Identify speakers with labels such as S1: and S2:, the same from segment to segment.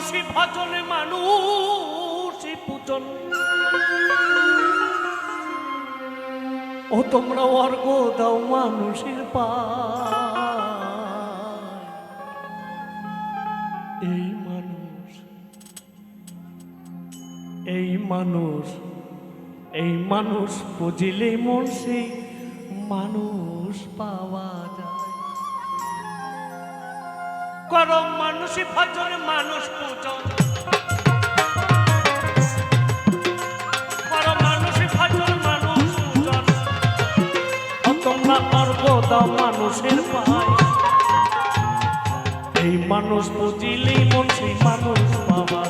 S1: মানুষই ভজনে মানুষই পূজন। ও তোমরা অর্ঘ দাও মানুষের পা এই মানুষ এই মানুষ এই মানুষ বুঝিলে মন সেই মানুষ পাওয়া যায় করম মানুষই ভজন, মানুষ পূজন। করম মানুষই ভজন, মানুষ পূজন। তোমরা দাও মানুষের পায় এই মানুষ বুঝিলেই মন, সেই মানুষ পাওয়া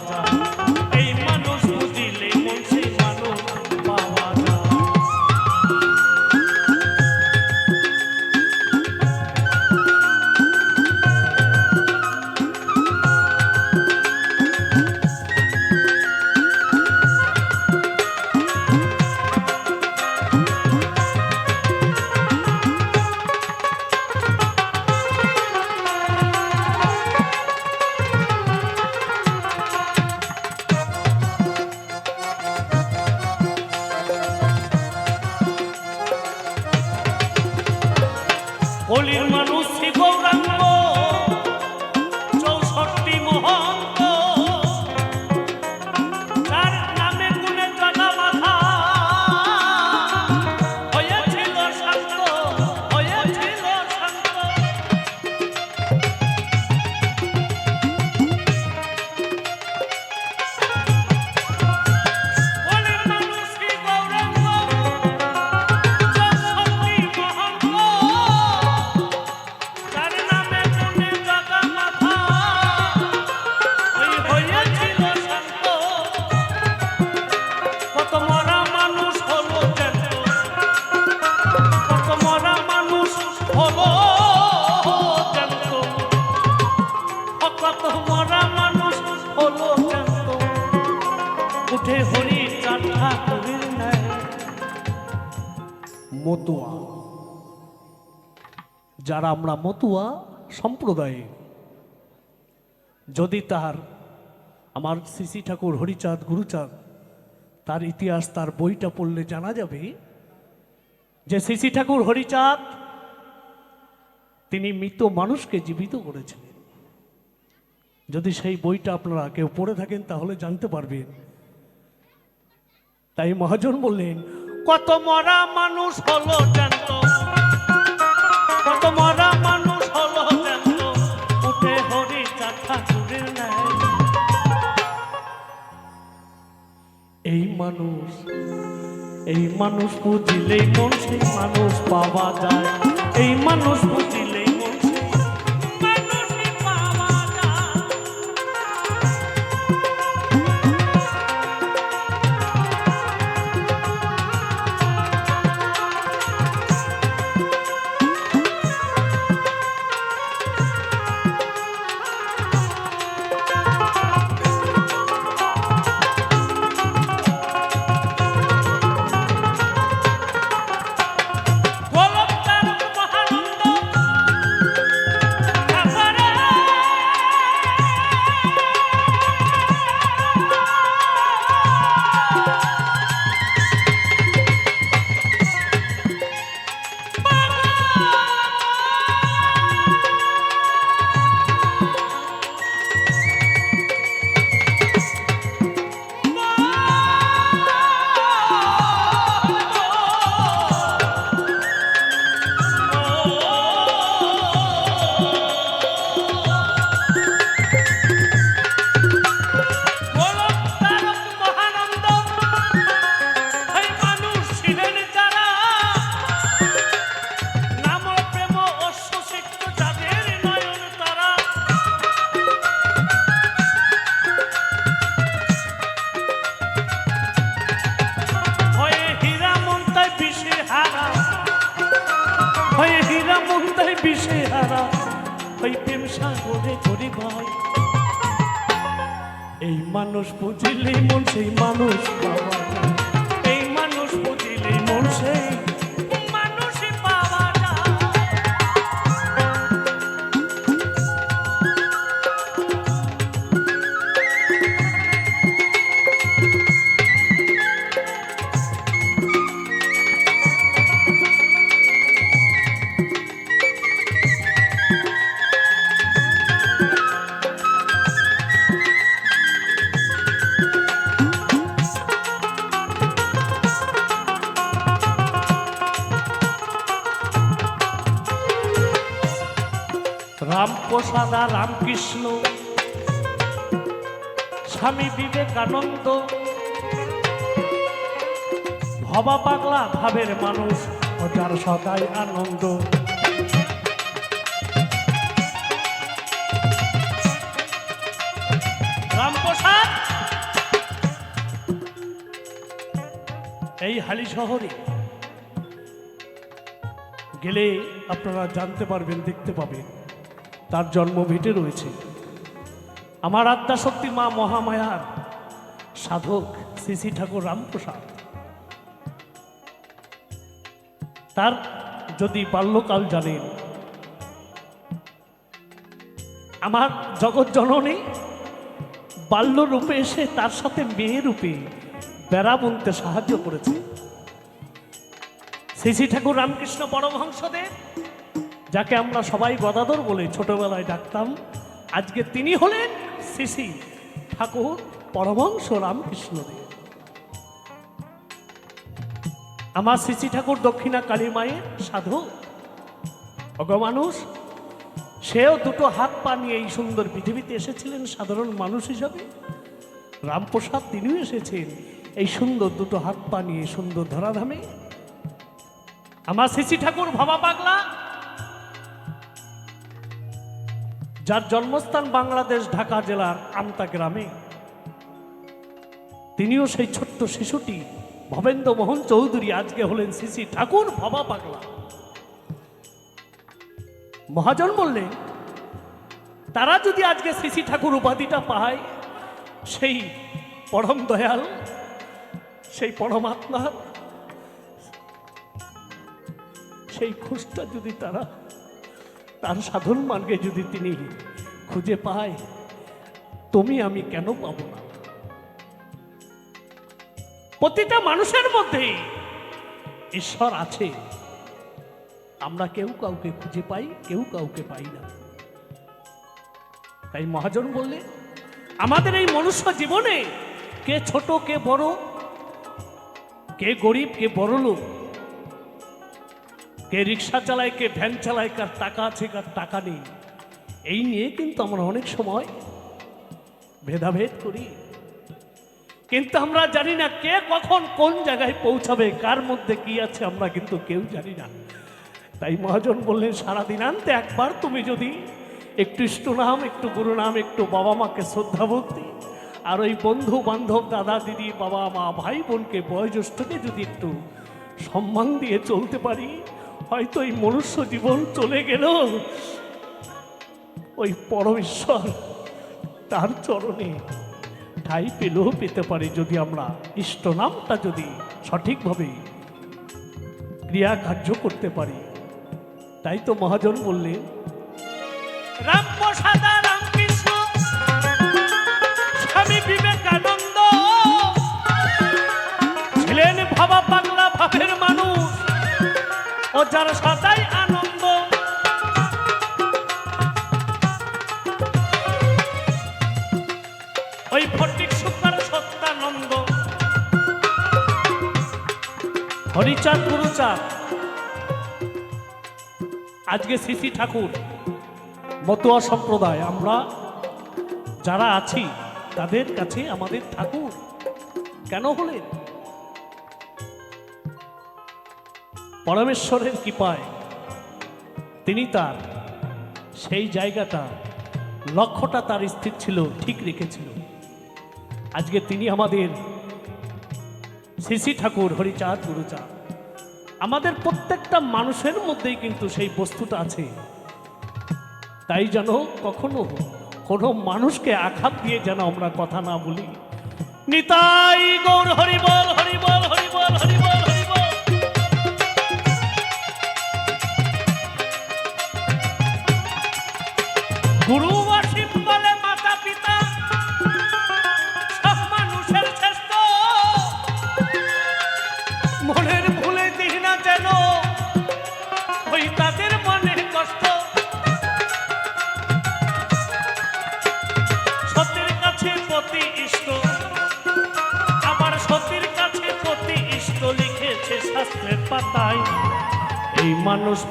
S1: মতুয়া। যারা আমরা মতুয়া সম্প্রদায়ে, যদি তার আমার শ্রী ঠাকুর হরিচাঁদ, গুরুচাঁদ, তার ইতিহাস, তার বইটা পড়লে জানা যাবে যে শ্রী ঠাকুর হরিচাঁদ, তিনি মৃত মানুষকে জীবিত করেছিলেন। যদি সেই বইটা আপনারা কেউ পড়ে থাকেন, তাহলে জানতে পারবেন তাই মহাজন বললেন কত মরা মানুষ হলো জানত কত মরা মানুষ হলো জানত উঠে হরি চাঠা করে নেয়। এই মানুষ এই মানুষ বুঝিলেই মন সেই মানুষ পাওয়া যায়। এই মানুষ বুঝিলেই মানুষ বুঝিলি মন সেই মানুষ পাওয়া রামকৃষ্ণ স্বামী বিবেকানন্দ, ভবা পাগলা ভাবের মানুষ ও যার সদাই আনন্দ। রামপ্রসাদ, এই হালি শহরে গেলে আপনারা জানতে পারবেন, দেখতে পাবেন। তার জন্ম ভিটে রয়েছে। আমার আত্মা শক্তি মা মহামায়ার, সাধক শ্রী শ্রী ঠাকুর রামপ্রসাদ। তার যদি বাল্যকাল জানেন, আমার জগৎ জননী বাল্য রূপে এসে তার সাথে মেয়ে রূপে বেড়া বুনতে সাহায্য করেছে। শ্রী শ্রী ঠাকুর রামকৃষ্ণ পরমহংসদেব যাকে আমরা সবাই গদাধর বলে ছোটবেলায় ডাকতাম, আজকে তিনি হলেন শ্রী ঠাকুর পরমহংস রামকৃষ্ণদেব। আমার শ্রী ঠাকুর দক্ষিণা কালী মায়ের সাধু। অগ মানুষ, সেও দুটো হাত পা নিয়ে এই সুন্দর পৃথিবীতে এসেছিলেন, সাধারণ মানুষ হিসাবে। রামপ্রসাদ তিনিও এসেছেন এই সুন্দর দুটো হাত পা নিয়ে সুন্দর ধরাধামে। আমার শ্রী ঠাকুর ভাবা পাগলা যার জন্মস্থান বাংলাদেশ, ঢাকা জেলার আমতা গ্রামে তিনিও সেই ছোট্ট শিশুটি ভবেন্দ্র মোহন চৌধুরী আজকে হলেন শ্রী ঠাকুর ভাবা পাগলা। মহাজন বললেন, তারা যদি আজকে শ্রী ঠাকুর উপাধিটা পায়, সেই পরম দয়াল, সেই পরমাত্মা, সেই খুশটা যদি তারা তার সাধন মার্গে যদি তিনি খুঁজে পায়, তুমি আমি কেন পাবো না? প্রতিটা মানুষের মধ্যেই ঈশ্বর আছে। আমরা কেউ কাউকে খুঁজে পাই, কেউ কাউকে পাই না। তাই মহাজন বললে, আমাদের এই মনুষ্য জীবনে কে ছোট, কে বড়, কে গরিব, কে বড় লোক কে রিক্সা চালায়, কে ভ্যান চালায়, কার টাকা আছে, কার টাকা নেই। এই নিয়ে কিন্তু আমরা অনেক সময় ভেদাভেদ করি। কিন্তু আমরা জানি না কে কখন কোন জায়গায় পৌঁছাবে, কার মধ্যে কি আছে, আমরা কিন্তু কেউ জানি না। তাই মহাজন বললেন সারা দিনান্তে একবার তুমি যদি একটু ইষ্ট নাম, একটু গুরু নাম, একটু বাবা মাকে শ্রদ্ধা ভক্তি আর ওই বন্ধু বান্ধব, দাদা, দিদি, বাবা মা, ভাই বোনকে বয়োজ্যেষ্ঠকে যদি একটু সম্মান দিয়ে চলতে পারি হয়তো এই মনুষ্য জীবন চলে গেল ওই পরমেশ্বর তার চরণে ঠাই পেলেও পেতে পারি যদি আমরা ইষ্ট নামটা যদি সঠিকভাবে ক্রিয়া কার্য করতে পারি। তাই তো মহাজন বললেন, রাম প্রসাদা যার সদাই আনন্দ। ওই ফটিক সুপার সত্যানন্দ। হরিচাঁদ গুরুচাঁদ। আজকে শ্রী ঠাকুর, মতুয়া সম্প্রদায়, আমরা যারা আছি, তাদের কাছে আমাদের ঠাকুর কেন হলেন? পরমেশ্বরের কৃপায় তিনি তার, সেই জায়গাটা, লক্ষ্যটা তার স্থির ছিল, ঠিক রেখেছিল। আজকে তিনি আমাদের শ্রী ঠাকুর, হরিচাঁদ গুরুচাঁদ, আমাদের প্রত্যেকটা মানুষের মধ্যেই কিন্তু সেই বস্তুটা আছে। তাই যেন কখনো কোনো মানুষকে আঘাত দিয়ে যেন আমরা কথা না বলি। নিতাই গৌর হরিবল হরিবল হরিবল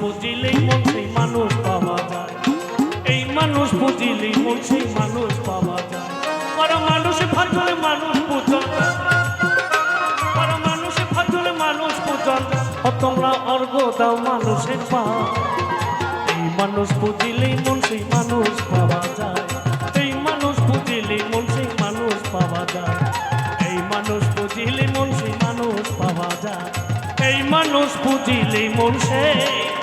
S1: বুঝিলেই মন সেই মানুষ পাওয়া যায়। এই মানুষ বুঝিলেই মন সেই মানুষ পাওয়া যায়। বড় মানুষ ভাজলে মানুষ বুঝন বড় মানুষ ভাজলে মানুষ বুঝন ও তোমরা অর্ঘ দাও মানুষের পা। এই মানুষ বুঝিলেই মন সেই মানুষ পাওয়া যায়। এই মানুষ বুঝিলেই মন সেই মানুষ পাওয়া যায়। এই মানুষ বুঝিলে মন সেই মানুষ পাওয়া যায়। এই মানুষ বুঝিলে মন সেই